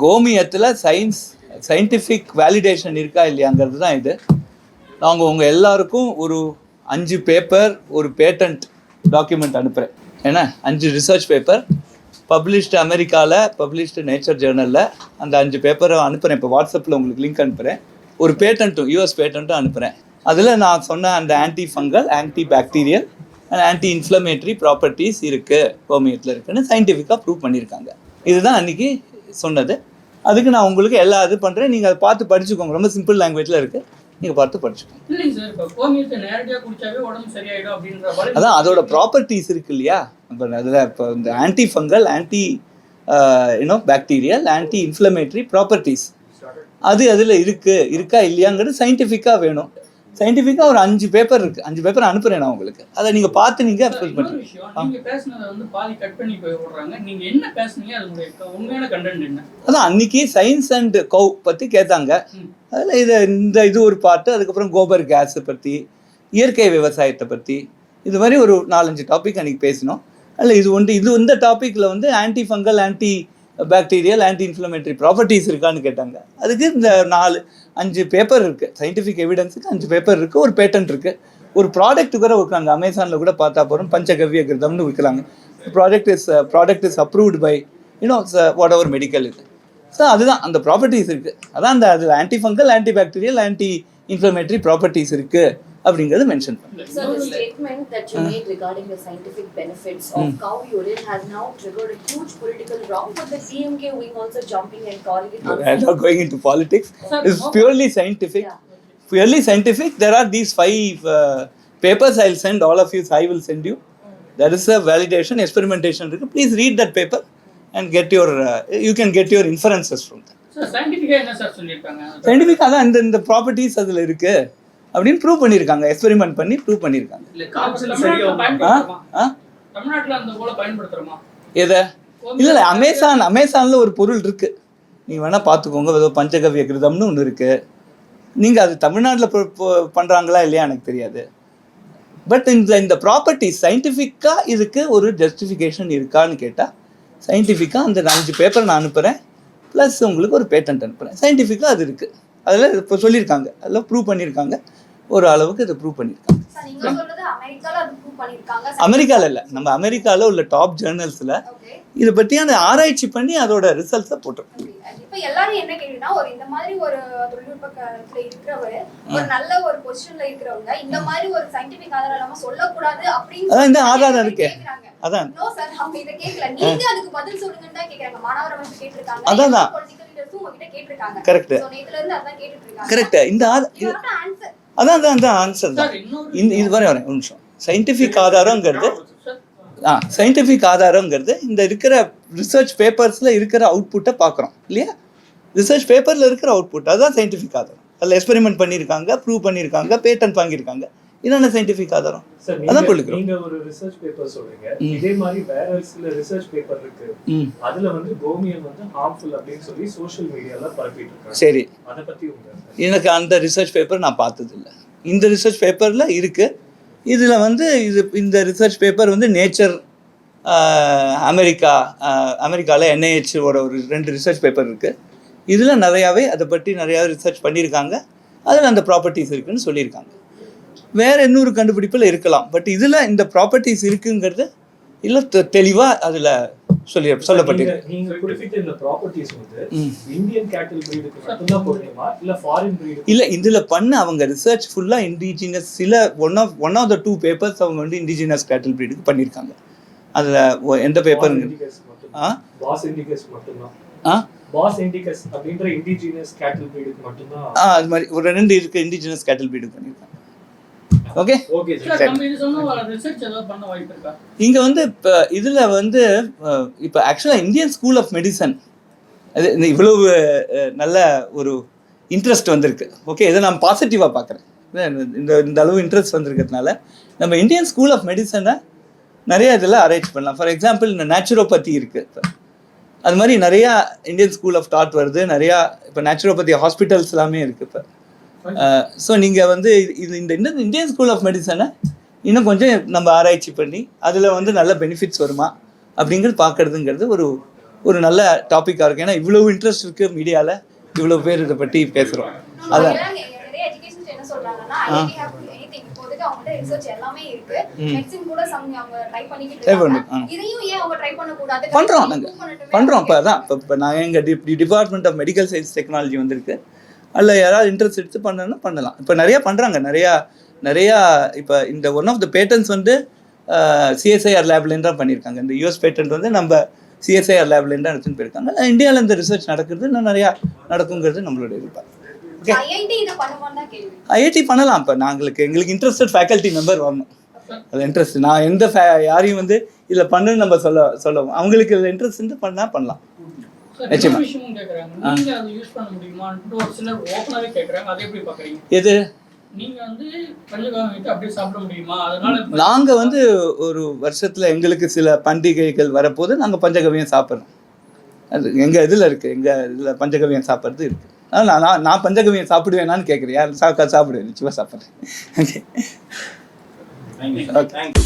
கோமியத்தில் science scientific validation இருக்கா இல்லையாங்கிறது தான் இது. நாங்கள் உங்கள் எல்லாருக்கும் ஒரு அஞ்சு பேப்பர் ஒரு பேட்டன்ட் டாக்குமெண்ட் அனுப்புகிறேன் ஏன்னா அஞ்சு ரிசர்ச் பேப்பர் பப்ளிஷ்டு அமெரிக்காவில் பப்ளிஷ்டு நேச்சர் ஜேர்னலில் அந்த அஞ்சு பேப்பரை அனுப்புகிறேன் இப்போ வாட்ஸ்அப்பில் உங்களுக்கு லிங்க் அனுப்புகிறேன் ஒரு பேட்டன்ட்டும் யூஎஸ் பேட்டன்ட்டும் அனுப்புகிறேன் அதில் நான் சொன்ன அந்த anti fungal anti bacterial and anti inflammatory properties இருக்குது கோமியத்தில் இருக்குன்னு சயின்டிஃபிக்காக ப்ரூவ் பண்ணியிருக்காங்க இதுதான் அன்றைக்கி சொன்னது. அதுக்கு நான் உங்களுக்கு எல்லா இது பண்ணுறேன் நீங்கள் அதை பார்த்து படிச்சுக்கோங்க. ரொம்ப சிம்பிள் லாங்குவேஜில் இருக்குது நீங்கள் பார்த்து படிச்சுக்கோங்க. அதான் அதோட ப்ராப்பர்ட்டிஸ் இருக்கு இல்லையா? அதில் இப்போ இந்த anti fungal anti you know bacterial anti inflammatory properties அது அதில் இருக்குது இருக்கா இல்லையாங்கிறது சயின்டிஃபிக்காக வேணும். சயின்டிஃபிக்காக ஒரு அஞ்சு பேப்பர் இருக்குது அஞ்சு பேப்பர் அனுப்புகிறேன் நான் உங்களுக்கு. அதை நீங்கள் பார்த்து நீங்கள் ஃபில் இன்னொரு பண்ணி விஷயம் நீங்க பேசுனதை வந்து பாதி கட் பண்ணி போய் விடுறாங்க. நீங்க என்ன பேசுனீங்க? அதனுடைய க- உண்மையான கண்டென்ட் என்ன? அதான் அன்னைக்கு சயின்ஸ் அண்ட் கவ் பற்றி கேட்டாங்க. அதில் இது இந்த இது ஒரு பாட்டு அதுக்கப்புறம் கோபர் கேஸை பற்றி இயற்கை விவசாயத்தை பற்றி இது மாதிரி ஒரு நாலஞ்சு டாபிக் அன்றைக்கி பேசினோம். அதில் இது ஒன்று இது இந்த டாப்பிக்கில் வந்து anti fungal anti bacterial anti inflammatory properties இருக்கான்னு கேட்டாங்க. அதுக்கு இந்த நாலு அஞ்சு பேப்பர் இருக்குது சயின்டிஃபிக் எவிடன்ஸுக்கு அஞ்சு பேப்பர் இருக்குது ஒரு பேட்டன்ட் இருக்குது ஒரு ப்ராடக்ட் கூட விற்கிறாங்க அமேசானில் கூட பார்த்தா போகிறோம் பஞ்சகவ்ய கிருதம்னு விற்கிறாங்க product is product is approved by you know whatever medical இது. ஸோ அதுதான். அந்த ப்ராப்பர்ட்டிஸ் இருக்குது அதான் அந்த அது anti fungal anti bacterial anti inflammatory properties இருக்குது அப்படிங்கிறது மென்ஷன் பண்ணேன் So the statement that you made regarding the scientific benefits of cow urine has now triggered a huge political row, but the DMK wing also jumping and calling it I'm not going into politics. Sir, It's no. purely scientific. Yeah. Purely scientific. There are these five uh, papers I'll send all of you. I will send you. That is a validation, experimentation. இருக்கு. Please read that paper and get your. Uh, you can get your inferences from that. Sir சயின்டிஃபிக்கா என்ன sir சொல்லியிருக்காங்க scientific அதான் இந்த இந்த properties அதில் இருக்கு அப்படின்னு prove பண்ணியிருக்காங்க. எக்ஸ்பெரிமெண்ட் பண்ணி ப்ரூவ் பண்ணியிருக்காங்க. எதை? இல்லை இல்லை அமேசான் அமேசானில் ஒரு பொருள் இருக்குது நீங்கள் வேணால் பார்த்துக்கோங்க. ஏதோ பஞ்சகவ்ய கிருதம்னு ஒன்று இருக்குது நீங்கள் அது தமிழ்நாட்டில் பண்ணுறாங்களா இல்லையா எனக்கு தெரியாது. பட் இந்த இந்த ப்ராப்பர்ட்டி சயின்டிஃபிக்காக இதுக்கு ஒரு ஜஸ்டிஃபிகேஷன் இருக்கான்னு கேட்டால் சயின்டிஃபிக்காக அந்த அஞ்சு பேப்பர் நான் அனுப்புகிறேன் ப்ளஸ் உங்களுக்கு ஒரு பேட்டன்ட் அனுப்புகிறேன் சயின்டிஃபிக்காக அது இருக்குது அதில் இப்போ சொல்லியிருக்காங்க அதில் ப்ரூவ் பண்ணியிருக்காங்க ஒரு அளவுக்கு இதை ப்ரூவ் பண்ணியிருக்காங்க. அமெரிக்காவில் இல்லை நம்ம அமெரிக்காவில் உள்ள டாப் ஜேர்னல்ஸில். இதை பற்றியான ஆராய்ச்சி பண்ணி அதோட ரிசல்ட்ஸை போட்டிருக்கோம் இப்ப எல்லாரும் என்ன கேள்வினா ஒரு இந்த மாதிரி ஒரு தொழில்நுட்ப களத்துல இருக்கிறவரு ஒரு நல்ல ஒரு பொசிஷன்ல இருக்கிறவங்க இந்த மாதிரி ஒரு சயின்டிபிக் ஆதாரம் இல்லாம சொல்லக்கூடாது அப்படின்னு அதான் இந்த ஆதாரம் இருக்கே. அதான் No sir, அவங்க இதை கேட்கல. நீங்க அதுக்கு பதில் சொல்லுங்கன்னு தான் கேக்குறாங்க. மாணவர் அமைப்பு கேட்டிருக்காங்க. அதான் இருக்காங்க. கரெக்ட் இந்த. அதான் அதான் அதான் ஆன்சர் தான். இந்த இது வரை வரேன் ஒரு நிமிஷம். சயின்டிஃபிக் ஆதாரங்கிறது ஆ சயின்டிஃபிக் ஆதாரங்கிறது இந்த இருக்கிற ரிசர்ச் பேப்பர்ஸில் இருக்கிற அவுட்புட்டை பார்க்குறோம் இல்லையா? ரிசர்ச் பேப்பரில் இருக்கிற அவுட்புட் அதுதான் சயின்டிஃபிக் ஆதாரம். அதில் எக்ஸ்பெரிமெண்ட் பண்ணியிருக்காங்க ப்ரூவ் பண்ணியிருக்காங்க பேட்டன் வாங்கியிருக்காங்க. இதான சயின்டிஃபிக் ஆதாரம்? அதான் சொல்லிக்கிறோம் நீங்க ஒரு ரிசர்ச் பேப்பர் சொல்றீங்க. இதே மாதிரி வேற சில ரிசர்ச் பேப்பர் இருக்கு. அதுல வந்து கோமியம் வந்து ஹார்ம்ஃபுல் அப்படின்னு சொல்லி சோஷியல் மீடியால பரப்பிட்டு இருக்காங்க. சரி. அத பத்தி எனக்கு அந்த ரிசர்ச் பேப்பர் நான் பார்த்ததில்ல. இந்த ரிசர்ச் பேப்பரில் இருக்குது இதில் வந்து இது இந்த ரிசர்ச் பேப்பர் வந்து நேச்சர் அமெரிக்கா அமெரிக்காவில் என்ஐஹெச்சோட ஒரு ரெண்டு ரிசர்ச் பேப்பர் இருக்குது இதில் நிறையாவே அதை பற்றி நிறையா ரிசர்ச் பண்ணியிருக்காங்க. அதில் அந்த ப்ராப்பர்ட்டிஸ் இருக்குன்னு சொல்லியிருக்காங்க. வேறு இன்னொரு கண்டுபிடிப்பில் இருக்கலாம். பட் இதில் இந்த ப்ராப்பர்ட்டிஸ் இருக்குங்கிறது இல்லை தெளிவாக அதில் சொல்லி சொல்லப்பட்டிருக்கு. நீங்க- குறிப்பிட்ட இந்த ப்ராப்பர்ட்டிஸ் வந்து. இந்தியன் கேட்டில் பிரீடுக்கு மட்டும்தான் பொருந்துமா இல்ல ஃபாரின் பிரீடு இல்லை இதில் பண்ண அவங்க ரிசர்ச் ஃபுல்லாக இண்டிஜினஸ் சில one of one of the two papers அவங்க வந்து இண்டிஜினஸ் கேட்டில் ப்ரீடுக்கு பண்ணியிருக்காங்க. அதில் எந்த பேப்பர் ஆ? பாஸ் இண்டிகஸ் மட்டும்தான். ஆ? பாஸ் இண்டிகஸ் அப்படின்ற இண்டிஜினியஸ் கேட்டில் பிரீடுக்கு மட்டும்தான். ஆ அது மாதிரி ஒரு ரெண்டு இருக்குது இண்டிஜினஸ் கேட்டில் ப்ரீடு பண்ணியிருக்காங்க. ஓகே ஓகே சார் நம்ம இது சொன்ன ரிசர்ச் ஏதாவது பண்ண வாய்ப்பு இருக்கா? இங்கே வந்து இப்போ இதில் வந்து இப்போ ஆக்சுவலாக இந்தியன் ஸ்கூல் ஆஃப் மெடிசன் அது இந்த இவ்வளவு நல்ல ஒரு இன்ட்ரெஸ்ட் வந்திருக்கு. ஓகே இதை நான் பாசிட்டிவாக பார்க்குறேன். இந்த இந்த அளவு இன்ட்ரெஸ்ட் வந்திருக்கிறதுனால நம்ம இந்தியன் ஸ்கூல் ஆஃப் மெடிசனை நிறைய இதில் அரேஞ்ச் பண்ணலாம். ஃபார் எக்ஸாம்பிள் இந்த நேச்சுரோபதி இருக்குது இப்போ அது மாதிரி நிறையா இந்தியன் ஸ்கூல் ஆஃப் தாட் வருது. நிறையா இப்போ நேச்சுரோபதி ஹாஸ்பிட்டல்ஸ் எல்லாமே இருக்குது இப்போ ஸோ நீங்கள் வந்து இது இந்த இந்த இந்தியன் ஸ்கூல் ஆஃப் மெடிசனை இன்னும் கொஞ்சம் நம்ம ஆராய்ச்சி பண்ணி அதில் வந்து நல்ல பெனிஃபிட்ஸ் வருமா அப்படிங்கிறது பார்க்கறதுங்கிறது ஒரு ஒரு நல்ல டாப்பிக்காக இருக்குது ஏன்னா இவ்வளோ இன்ட்ரெஸ்ட் இருக்குது மீடியாவில் இவ்வளோ பேர் இதை பற்றி பேசுகிறோம் அதான். பண்ணுறோம் நாங்கள் பண்ணுறோம் இப்போ அதான். இப்போ எங்கள் D department of medical science technology வந்திருக்கு. அதில் யாராவது இன்ட்ரெஸ்ட் எடுத்து பண்ணணும்னா பண்ணலாம். இப்போ நிறையா பண்ணுறாங்க நிறையா நிறையா இப்போ இந்த ஒன் ஆஃப் த பேட்டன்ஸ் வந்து சிஎஸ்ஐஆர் லேப்லேருந்து தான் பண்ணியிருக்காங்க. இந்த யூஎஸ் பேட்டன்ட் வந்து நம்ம சிஎஸ்ஐஆர் லேப்லேருந்து தான் எடுத்துன்னு போயிருக்காங்க. இந்தியாவில் இந்த ரிசர்ச் நடக்கிறது இன்னும் நிறையா நடக்குங்கிறது நம்மளோட எதிர்பார்ப்பு. ஓகே ஐஐடி பண்ணலாம். இப்போ நாங்களுக்கு எங்களுக்கு இன்ட்ரெஸ்டட் ஃபேக்கல்ட்டி மெம்பர் வரணும். அது இன்ட்ரெஸ்ட் நான் எந்த யாரையும் வந்து இதில் பண்ணுன்னு நம்ம சொல்ல சொல்லவும். அவங்களுக்கு இதில் இன்ட்ரெஸ்ட் பண்ணால் பண்ணலாம். நிச்சயமா. இன்னொரு விஷயமும் கேக்குறாங்க. நீங்க அதை யூஸ் பண்ண முடியுமான்ட்டு ஒரு சிலர் ஓப்பனாவே கேக்குறாங்க. அதை எப்படி பாக்குறீங்க? எது? நீங்க வந்து பஞ்சகாலம் வைத்து அப்படியே சாப்பிட முடியுமா? அதனால இப்ப- நாங்கள் வந்து ஒரு வருஷத்தில் எங்களுக்கு சில பண்டிகைகள் வரப்போது நாங்கள் பஞ்சகவியம் சாப்பிட்றோம். அது எங்கள் இதில் இருக்குது எங்கள் இதில் பஞ்சகவியம் சாப்பிட்றது இருக்குது அதனால் நான் நான் பஞ்சகவியம் சாப்பிடுவேனான்னு கேட்குறேன் யார் சாக்கா சாப்பிடுவேன் நிச்சயமாக சாப்பிட்றேன். Okay Thank